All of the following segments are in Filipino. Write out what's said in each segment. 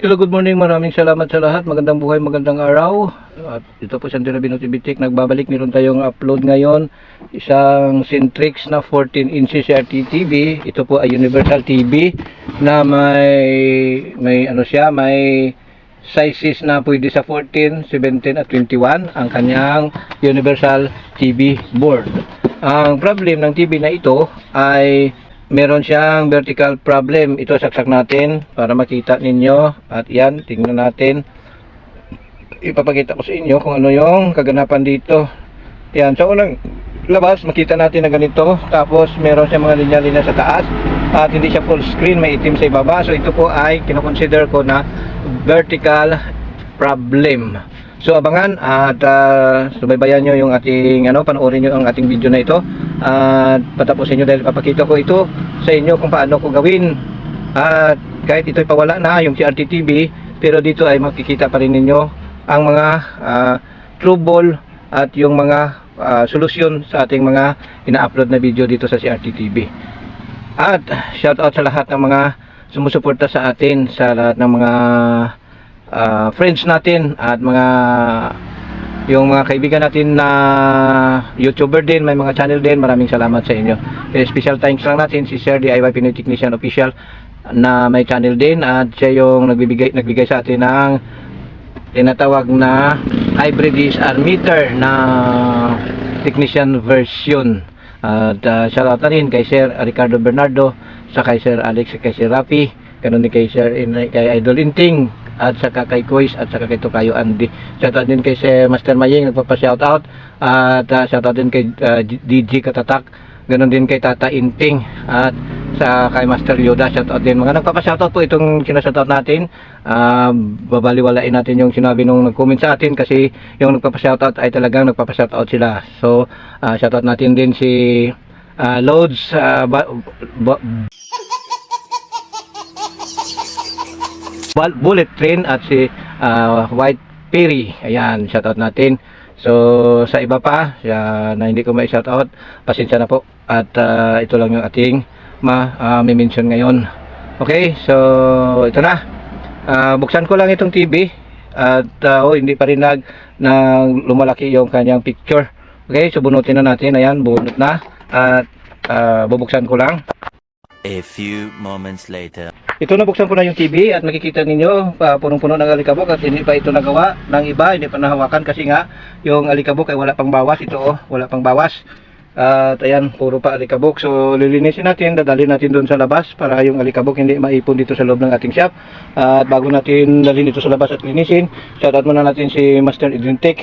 Hello, good morning. Maraming salamat sa lahat. Magandang buhay, magandang araw. At ito po si Andrea Binutibitik. Nagbabalik. Meron tayong upload ngayon. Isang Centrix na 14 inches RT TV. Ito po ay Universal TV na may may ano siya, may sizes na pwede sa 14, 17 at 21 ang kanyang Universal TV board. Ang problem ng TV na ito ay meron siyang vertical problem. Ito saksak natin para makita ninyo. At yan, tingnan natin. Ipapakita ko sa inyo kung ano yung kaganapan dito. Yan, sa unang labas, makita natin na ganito. Tapos meron siyang mga linya-linya sa taas. At hindi siya full screen, may itim sa ibaba. So ito po ay kinoconsider ko na vertical problem. So abangan at uh, subaybayan nyo yung ating ano, panoorin nyo ang ating video na ito at patapusin nyo dahil papakita ko ito sa inyo kung paano ko gawin. At kahit ito'y pawala na yung CRT TV pero dito ay makikita pa rin ninyo ang mga uh, trouble at yung mga uh, solusyon sa ating mga ina-upload na video dito sa CRT TV at shout out sa lahat ng mga sumusuporta sa atin sa lahat ng mga uh, friends natin at mga yung mga kaibigan natin na YouTuber din, may mga channel din, maraming salamat sa inyo. Eh, special thanks lang natin si Sir DIY Pinoy Technician Official na may channel din at siya yung nagbibigay nagbigay sa atin ng tinatawag na hybrid DSR meter na technician version. At uh, shoutout na rin kay Sir Ricardo Bernardo, sa kay Sir Alex, kay Sir Rafi, ganun din kay Sir kay Idol Inting, at saka kay Kuis, at saka kay Tukayo Andy. Shoutout din kay Sir Master Maying, nagpapa-shoutout. At uh, shoutout din kay uh, DJ Katatak, ganun din kay Tata Inting, at sa kay Master Yoda, shoutout din. Mga nagpapa-shoutout po itong sinashoutout natin. Uh, babaliwalain natin yung sinabi nung nag-comment sa atin kasi yung nagpapa-shoutout ay talagang nagpapa-shoutout sila. So, uh, shoutout natin din si uh, Loads uh, Bullet Train at si uh, White Perry. Ayan, shoutout natin. So, sa iba pa, siya, na hindi ko may shoutout, pasensya na po. At uh, ito lang yung ating ma-mention ngayon. Okay, so ito na. Ah, buksan ko lang itong TV at ah, oh, hindi pa rin nag, nag lumalaki yung kanyang picture. Okay, so bunutin na natin. Ayan, bunot na. At ah, bubuksan ko lang. A few moments later. Ito nabuksan ko na yung TV at makikita ninyo pa punong-puno ng alikabok at hindi pa ito nagawa ng iba, hindi pa nahawakan kasi nga yung alikabok ay wala pang bawas. Ito oh, wala pang bawas. At ayan, puro pa alikabok. So lilinisin natin, dadalhin natin doon sa labas para yung alikabok hindi maipon dito sa loob ng ating shop. At bago natin dalhin dito sa labas at linisin, shoutout muna natin si Master Edwin Tech.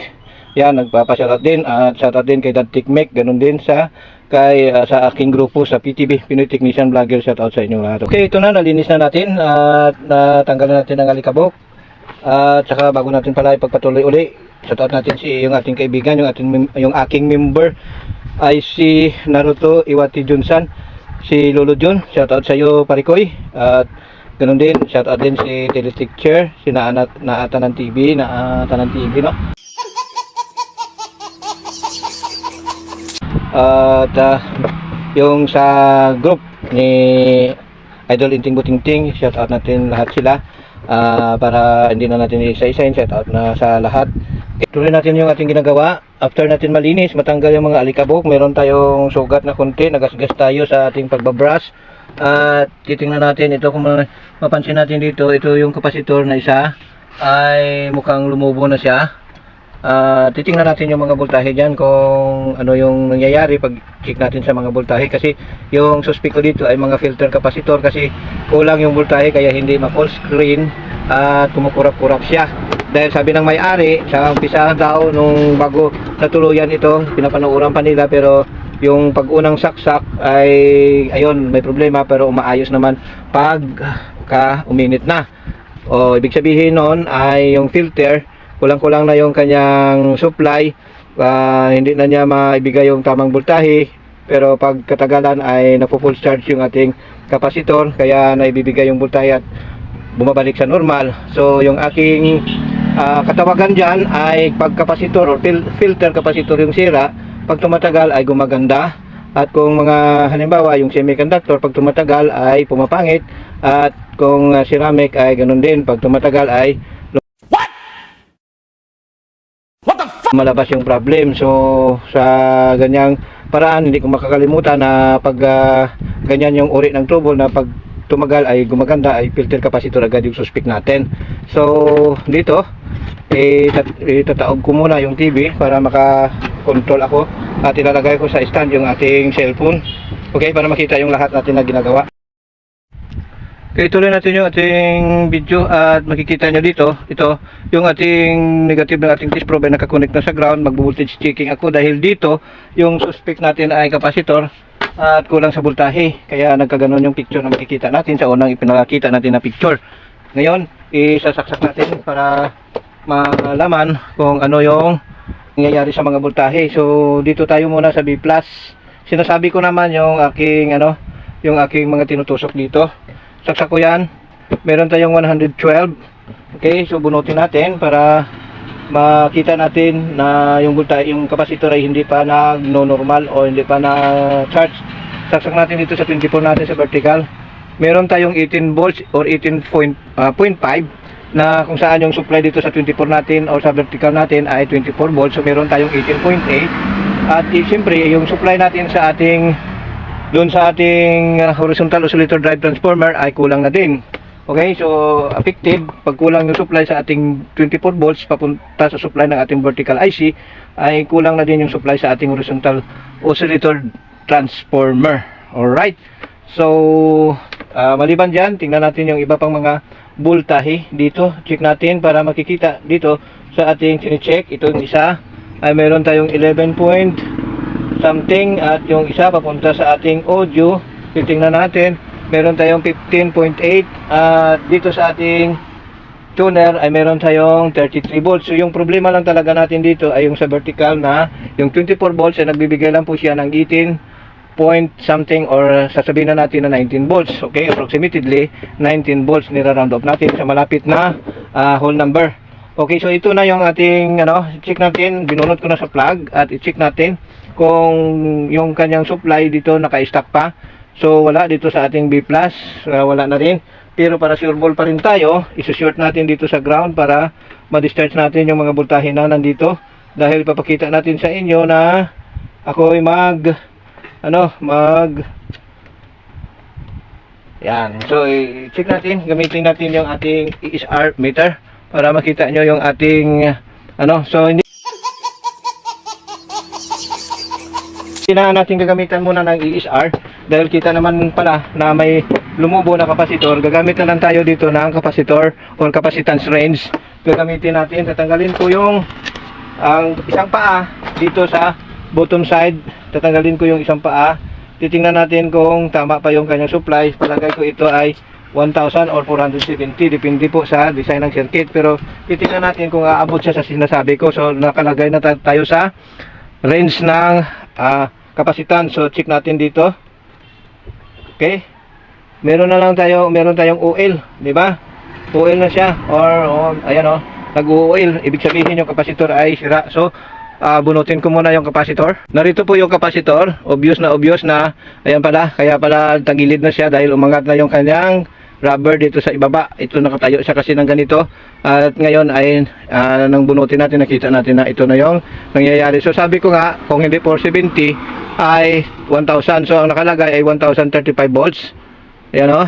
Yan, nagpapashoutout din at shoutout din kay Dad Tikmek, ganun din sa kay ah, sa aking grupo sa PTB Pinoy Technician Vlogger shoutout sa inyo lahat. Okay, ito na nalinis na natin at natanggalan natin ang alikabok. At saka bago natin pala ipagpatuloy uli, shoutout natin si yung ating kaibigan, yung ating yung aking member ay si Naruto Iwati Junsan, si Lolo Jun, shoutout sa iyo Parikoy. At ganun din, shoutout din si Teletecture, si Naanat Naatanan TV, Naatanan TV, no? At ah, yung sa group ni Idol Inting Butingting, shout out natin lahat sila Ah, para hindi na natin isa-isahin, shout out na sa lahat. Tuloy natin yung ating ginagawa. After natin malinis, matanggal yung mga alikabok, meron tayong sugat na konti, nagasgas tayo sa ating pagbabrush. At titingnan natin ito kung ma- mapansin natin dito, ito yung kapasitor na isa ay mukhang lumubo na siya. Ah, titingnan natin yung mga voltahe diyan kung ano yung nangyayari pag check natin sa mga voltahe kasi yung suspect ko dito ay mga filter capacitor kasi kulang yung voltahe kaya hindi ma-full screen at kumukurap-kurap siya. Dahil sabi ng may-ari sa umpisa daw nung bago natuluyan ito, pinapanuuran pa nila pero yung pag-unang saksak ay ayun may problema pero umaayos naman pag ka uminit na. O ibig sabihin noon ay yung filter kulang-kulang na yung kanyang supply. Ah, hindi na niya maibigay yung tamang voltahe pero pag katagalan ay napo-full charge yung ating kapasitor kaya naibibigay yung voltahe at bumabalik sa normal. So yung aking ah, katawagan dyan ay pag kapasitor or fil- filter kapasitor yung sira pag tumatagal ay gumaganda. At kung mga halimbawa yung semiconductor pag tumatagal ay pumapangit. At kung ah, ceramic ay ganun din. Pag tumatagal ay malabas yung problem. So, sa ganyang paraan, hindi ko makakalimutan na pag ah, ganyan yung uri ng trouble na pag tumagal ay gumaganda ay filter capacitor agad yung suspect natin. So, dito, tat- itataob ko muna yung TV para maka-control ako at ilalagay ko sa stand yung ating cellphone. Okay, para makita yung lahat natin na ginagawa. Okay, tuloy natin yung ating video at makikita nyo dito, ito, yung ating negative ng ating test probe ay nakakonect na sa ground, mag-voltage checking ako dahil dito, yung suspect natin ay capacitor at kulang sa voltahe. Kaya nagkaganon yung picture na makikita natin sa unang ipinakita natin na picture. Ngayon, isasaksak natin para malaman kung ano yung nangyayari sa mga voltahe. So, dito tayo muna sa B+. Sinasabi ko naman yung aking ano, yung aking mga tinutusok dito. Saksak ko yan. Meron tayong 112. Okay, so bunutin natin para makita natin na yung voltahe, yung capacitor ay hindi pa nag-normal o hindi pa na-charge. Saksak natin dito sa 24 natin sa vertical. Meron tayong 18 volts or 18.5 na kung saan yung supply dito sa 24 natin o sa vertical natin ay 24 volts. So meron tayong 18.8 at eh, siyempre yung supply natin sa ating doon sa ating uh, horizontal oscillator drive transformer ay kulang na din. Okay, so effective pag kulang yung supply sa ating 24 volts papunta sa supply ng ating vertical IC ay kulang na din yung supply sa ating horizontal oscillator transformer. Alright. So, ah, maliban dyan, tingnan natin yung iba pang mga voltahe dito. Check natin para makikita dito sa ating sine-check. Ito yung isa ay meron tayong 11 point something at yung isa papunta sa ating audio. Titingnan natin. Meron tayong 15.8 at dito sa ating tuner ay meron tayong 33 volts. So yung problema lang talaga natin dito ay yung sa vertical na yung 24 volts ay nagbibigay lang po siya ng 18 point something or sasabihin na natin na 19 volts. Okay approximately 19 volts nira-round off natin sa malapit na ah, whole number. Okay so ito na yung ating ano check natin. Binunot ko na sa plug at i-check natin kung yung kanyang supply dito naka-stack pa. So wala dito sa ating B+, uh, wala na rin. Pero para sure ball pa rin tayo, isusort natin dito sa ground para ma-discharge natin yung mga voltahe na nandito. Dahil papakita natin sa inyo na ako ay mag ano, mag yan. So, i-check natin. Gamitin natin yung ating ESR meter para makita nyo yung ating ano. So, hindi Kailangan natin gagamitan muna ng ESR dahil kita naman pala na may lumubo na kapasitor. Gagamit na lang tayo dito ng kapasitor or capacitance range. Gagamitin natin. Tatanggalin ko yung ang isang paa dito sa bottom side. Tatanggalin ko yung isang paa. Titingnan natin kung tama pa yung kanyang supply. Palagay ko ito ay 1,000 or 470. Depende po sa design ng circuit. Pero titingnan natin kung aabot siya sa sinasabi ko. So nakalagay na ta- tayo sa range ng ah, kapasitan. So check natin dito. Okay? Meron na lang tayo, meron tayong oil, di ba? Oil na siya or oh, ayan oh, nag-oil. Ibig sabihin yung kapasitor ay sira. So ah, bunutin ko muna yung kapasitor. Narito po yung kapasitor. Obvious na obvious na ayan pala, kaya pala tagilid na siya dahil umangat na yung kanyang rubber dito sa ibaba. Ito nakatayo siya kasi ng ganito. At ngayon ay ah, nang bunutin natin, nakita natin na ito na yung nangyayari. So sabi ko nga, kung hindi 470 ay 1,000. So ang nakalagay ay 1,035 volts. Ayan o.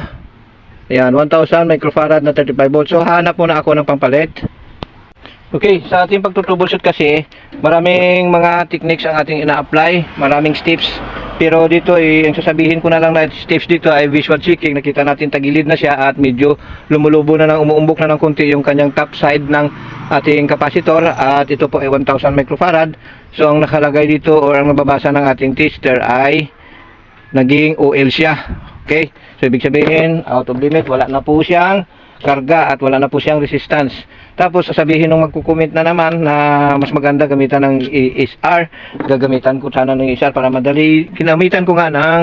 Ayan, 1,000 microfarad na 35 volts. So hanap muna ako ng pampalit. Okay, sa ating pagtutroubleshoot kasi, maraming mga techniques ang ating ina-apply, maraming steps. Pero dito, eh, ang sasabihin ko na lang na steps dito ay visual checking. Nakita natin tagilid na siya at medyo lumulubo na ng umuumbok na ng konti yung kanyang top side ng ating capacitor. At ito po ay 1,000 microfarad. So, ang nakalagay dito or ang nababasa ng ating tester ay naging OL siya. Okay? So, ibig sabihin, out of limit, wala na po siyang karga at wala na po siyang resistance. Tapos sasabihin nung magko-comment na naman na mas maganda gamitan ng ESR, gagamitan ko sana ng ESR para madali. Ginamitan ko nga ng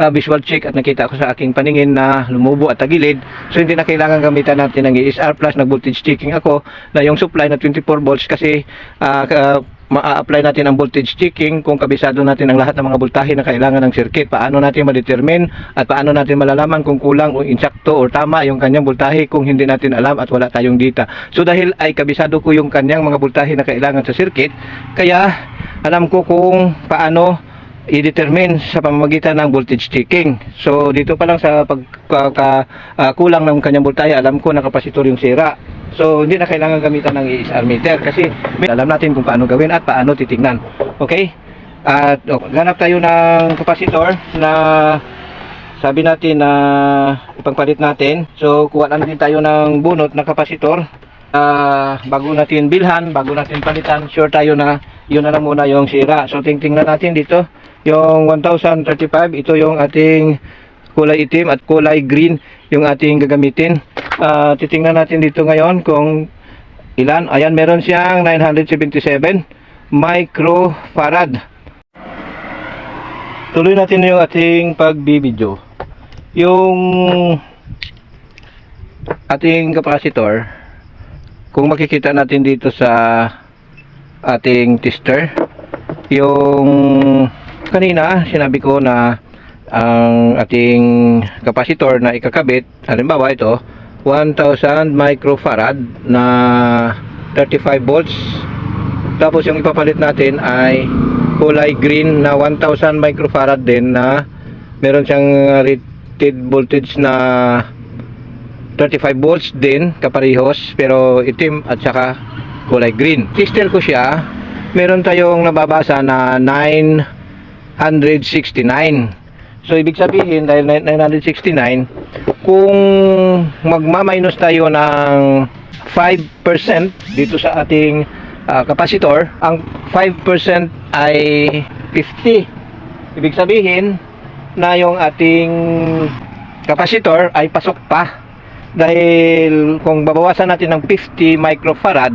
ah, visual check at nakita ko sa aking paningin na lumubo at tagilid. So hindi na kailangan gamitan natin ng ESR plus nag voltage checking ako na yung supply na 24 volts kasi ah, ka- ma-apply natin ang voltage checking kung kabisado natin ang lahat ng mga voltahe na kailangan ng circuit. Paano natin ma-determine at paano natin malalaman kung kulang o insakto o tama yung kanyang voltahe kung hindi natin alam at wala tayong data. So dahil ay kabisado ko yung kanyang mga voltahe na kailangan sa circuit, kaya alam ko kung paano i-determine sa pamamagitan ng voltage checking. So dito pa lang sa pagkulang ng kanyang voltahe, alam ko na kapasitor yung sira. So hindi na kailangan gamitan ng ESR meter kasi may alam natin kung paano gawin at paano titingnan. Okay? At oh, ganap tayo ng kapasitor na sabi natin na ipagpalit natin. So kuha lang din tayo ng bunot na kapasitor. Ah, bago natin bilhan, bago natin palitan, sure tayo na yun na lang muna yung sira. So tingtingnan natin dito, yung 1035, ito yung ating kulay itim at kulay green yung ating gagamitin. Ah, titingnan natin dito ngayon kung ilan. Ayan, meron siyang 977 microfarad. Tuloy natin yung ating pagbibideo. Yung ating capacitor, kung makikita natin dito sa ating tester, yung kanina sinabi ko na ang ating capacitor na ikakabit, halimbawa ito, 1000 microfarad na 35 volts. Tapos yung ipapalit natin ay kulay green na 1000 microfarad din na meron siyang rated voltage na 35 volts din kaparehos pero itim at saka kulay green. Tester ko siya, meron tayong nababasa na 969. So ibig sabihin dahil 969 kung magma-minus tayo ng 5% dito sa ating ah, kapasitor, ang 5% ay 50. Ibig sabihin na yung ating kapasitor ay pasok pa. Dahil kung babawasan natin ng 50 microfarad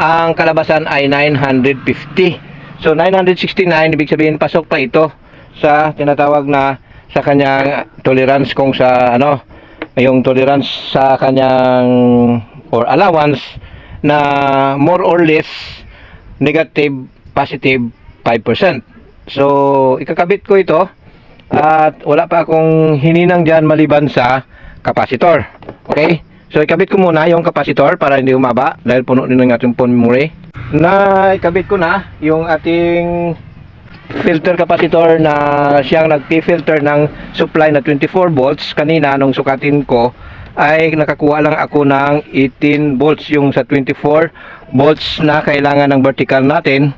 ang kalabasan ay 950 so 969 ibig sabihin pasok pa ito sa tinatawag na sa kanyang tolerance kung sa ano yung tolerance sa kanyang or allowance na more or less negative positive 5% so ikakabit ko ito at wala pa akong hininang dyan maliban sa kapasitor. Okay? So ikabit ko muna yung kapasitor para hindi umaba dahil puno din ng ating phone memory. Na ikabit ko na yung ating filter kapasitor na siyang nagpi-filter ng supply na 24 volts. Kanina nung sukatin ko ay nakakuha lang ako ng 18 volts. Yung sa 24 volts na kailangan ng vertical natin.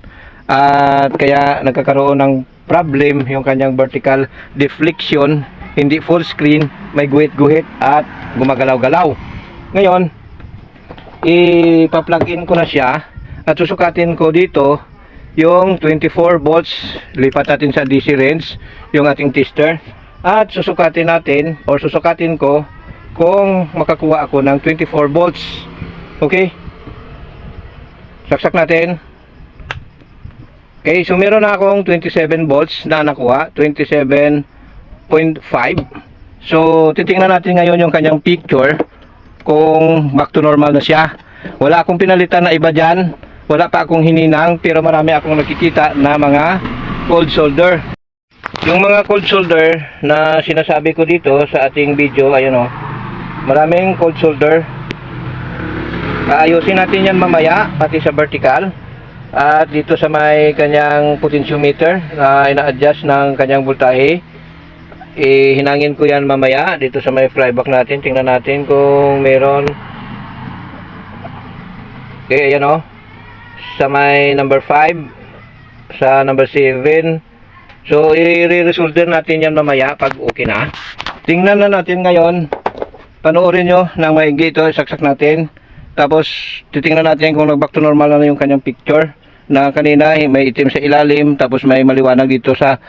At kaya nagkakaroon ng problem yung kanyang vertical deflection. Hindi full screen may guhit-guhit at gumagalaw-galaw. Ngayon ipa-plug in ko na siya. At susukatin ko dito yung 24 volts lipat natin sa DC range yung ating tester. At susukatin natin or susukatin ko kung makakuha ako ng 24 volts. Okay? Saksak natin. Okay so meron na akong 27 volts na nakuha 27.5 so titingnan natin ngayon yung kanyang picture kung back to normal na siya. Wala akong pinalitan na iba dyan wala pa akong hininang pero marami akong nakikita na mga cold solder yung mga cold solder na sinasabi ko dito sa ating video ayun o maraming cold solder Aayusin natin yan mamaya, pati sa vertical. At dito sa may kanyang potentiometer na ina-adjust ng kanyang voltahe. Ihinangin ko yan mamaya dito sa may flyback natin. Tingnan natin kung meron. Okay, ayan o. Sa may number 5. Sa number 7. So, i-resolder natin yan mamaya pag okay na. Tingnan na natin ngayon. Panoorin nyo ng maigi ito. Saksak natin. Tapos titingnan natin kung nag-back to normal na yung kanyang picture na kanina may itim sa ilalim tapos may maliwanag dito sa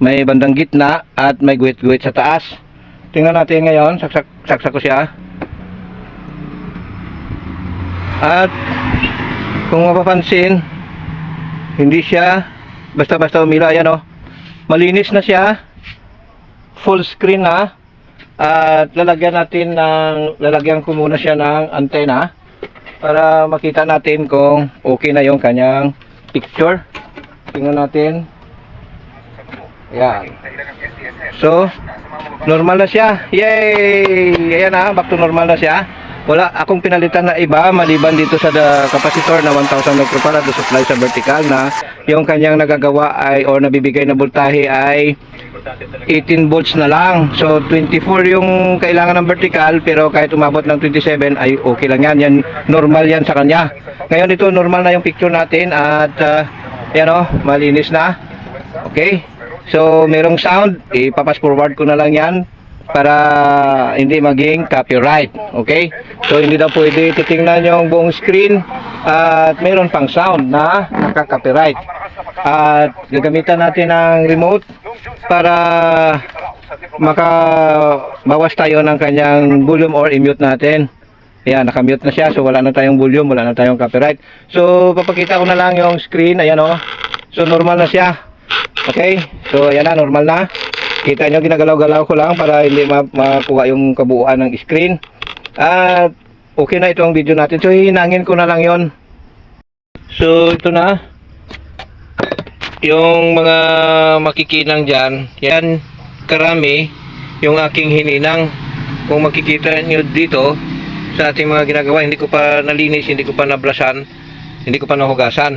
may bandang gitna at may guhit-guhit sa taas. Tingnan natin ngayon, saksak, saksak ko siya. At kung mapapansin, hindi siya basta-basta umila. Ayan o, malinis na siya. Full screen na. At lalagyan natin ng, lalagyan ko muna siya ng antena para makita natin kung okay na yung kanyang picture. Tingnan natin. Yan. So, normal na siya. Yay! Ayan na, back to normal na siya. Wala akong pinalitan na iba maliban dito sa the capacitor na 1000 microfarad na supply sa vertical na yung kanyang nagagawa ay or nabibigay na voltahe ay 18 volts na lang. So 24 yung kailangan ng vertical pero kahit umabot ng 27 ay okay lang yan. Yan normal yan sa kanya. Ngayon ito normal na yung picture natin at uh, yan o, malinis na. Okay? So merong sound, ipapas forward ko na lang yan para hindi maging copyright. Okay? So hindi daw pwede titingnan yung buong screen at meron pang sound na naka-copyright. At gagamitan natin ng remote para makabawas tayo ng kanyang volume or i-mute natin. Ayan, nakamute na siya. So, wala na tayong volume, wala na tayong copyright. So, papakita ko na lang yung screen. Ayan, oh. So, normal na siya. Okay? So, ayan na, normal na. Kita nyo, ginagalaw-galaw ko lang para hindi ma makuha yung kabuuan ng screen. At, okay na itong video natin. So, hinangin ko na lang yon So, ito na. Yung mga makikinang dyan, yan, karami, yung aking hininang. Kung makikita nyo dito, sa ating mga ginagawa, hindi ko pa nalinis, hindi ko pa nablasan, hindi ko pa nahugasan.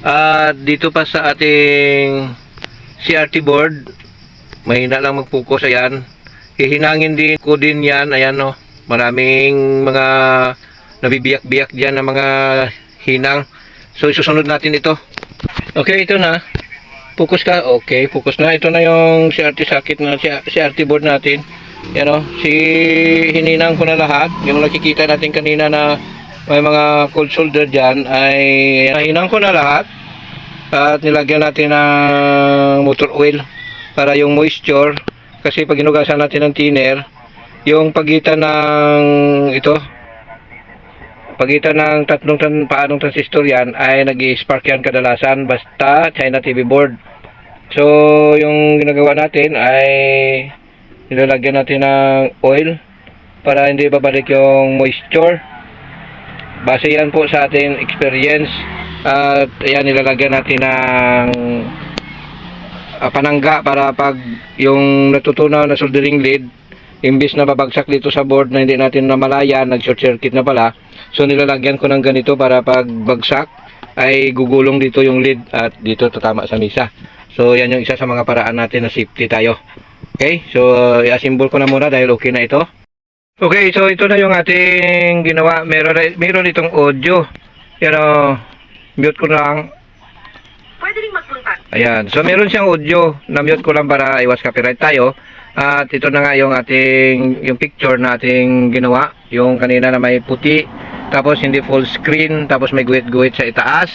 At dito pa sa ating CRT board, mahina lang mag-focus, ayan. Hihinangin din ko din yan, ayan no. Maraming mga nabibiyak-biyak dyan na mga hinang. So isusunod natin ito. Okay, ito na. Focus ka. Okay, focus na. Ito na yung CRT socket na CRT board natin. Yan o. Si hininang ko na lahat. Yung nakikita natin kanina na may mga cold shoulder dyan ay hinang ko na lahat. At nilagyan natin ng motor oil para yung moisture kasi pag ginugasan natin ng thinner yung pagitan ng ito pagitan ng tatlong tan paanong transistor yan ay nag spark yan kadalasan basta China TV board. So yung ginagawa natin ay nilalagyan natin ng oil para hindi babalik yung moisture. Base yan po sa ating experience at ayan nilalagyan natin ng ah, panangga para pag yung natutunaw na soldering lead imbis na babagsak dito sa board na hindi natin namalayan, nag-short circuit na pala. So nilalagyan ko ng ganito para pag bagsak ay gugulong dito yung lead at dito tatama sa misa. So yan yung isa sa mga paraan natin na safety tayo. Okay, so uh, i-assemble ko na muna dahil okay na ito. Okay, so ito na yung ating ginawa. Meron, meron itong audio. Pero mute ko lang. Ayan. So, meron siyang audio. Na-mute ko lang para iwas copyright tayo. At ito na nga yung ating, yung picture na ating ginawa. Yung kanina na may puti. Tapos hindi full screen. Tapos may guhit-guhit sa itaas.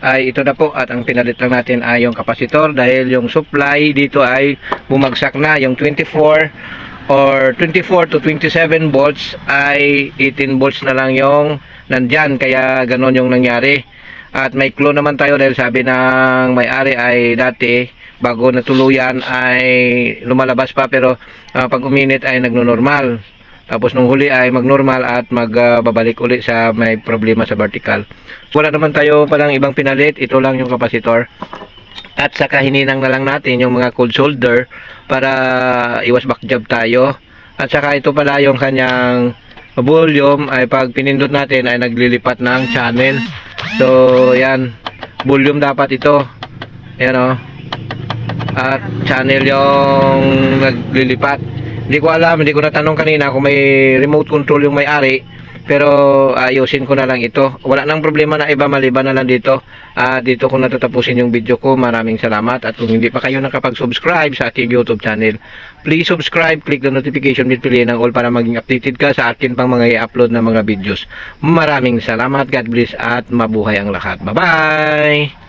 Ay ito na po. At ang pinalit lang natin ay yung kapasitor. Dahil yung supply dito ay bumagsak na. Yung 24 or 24 to 27 volts ay 18 volts na lang yung nandyan. Kaya ganon yung nangyari. At may clue naman tayo dahil sabi ng may-ari ay dati bago natuluyan ay lumalabas pa pero ah, pag uminit ay nagno-normal. Tapos nung huli ay magnormal at magbabalik uli sa may problema sa vertical. Wala naman tayo palang ibang pinalit, ito lang yung kapasitor. At saka hininang na lang natin yung mga cold shoulder para iwas back job tayo. At saka ito pala yung kanyang volume ay pag pinindot natin ay naglilipat ng channel. So, yan. Volume dapat ito. Yan o. At channel yung naglilipat. Hindi ko alam, hindi ko natanong kanina kung may remote control yung may-ari. Pero ayusin ko na lang ito. Wala nang problema na iba maliban na lang dito. Ah, dito ko natatapusin yung video ko. Maraming salamat. At kung hindi pa kayo nakapag-subscribe sa ating YouTube channel, please subscribe, click the notification bell, piliin ang all para maging updated ka sa akin pang mga i-upload na mga videos. Maraming salamat. God bless at mabuhay ang lahat. Bye-bye!